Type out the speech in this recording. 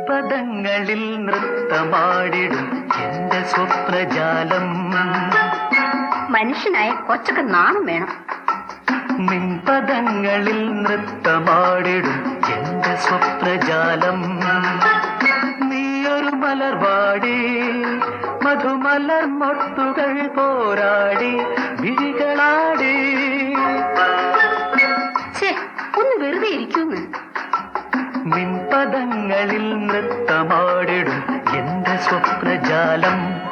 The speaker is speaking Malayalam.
മിൻപദങ്ങളിൽ നൃത്തമാടിടും എന്റെ സ്വപ്നജാലം. മനുഷ്യനായ കൊച്ചൊക്കെ നാണം വേണം. മിൻപദങ്ങളിൽ നൃത്തമാടിടും എന്റെ സ്വപ്നജാലം. നീയൊരു മലർവാടി മധുമലർ മൊട്ടുകൾ പോരാടി വിഴികളാടി. ഛേ ഒന്ന് വെറുതെ ഇരിക്കൂന്ന് മിൻപദങ്ങളിൽ നൃത്തമാടിടും. എന്റെ സ്വപ്നജാലം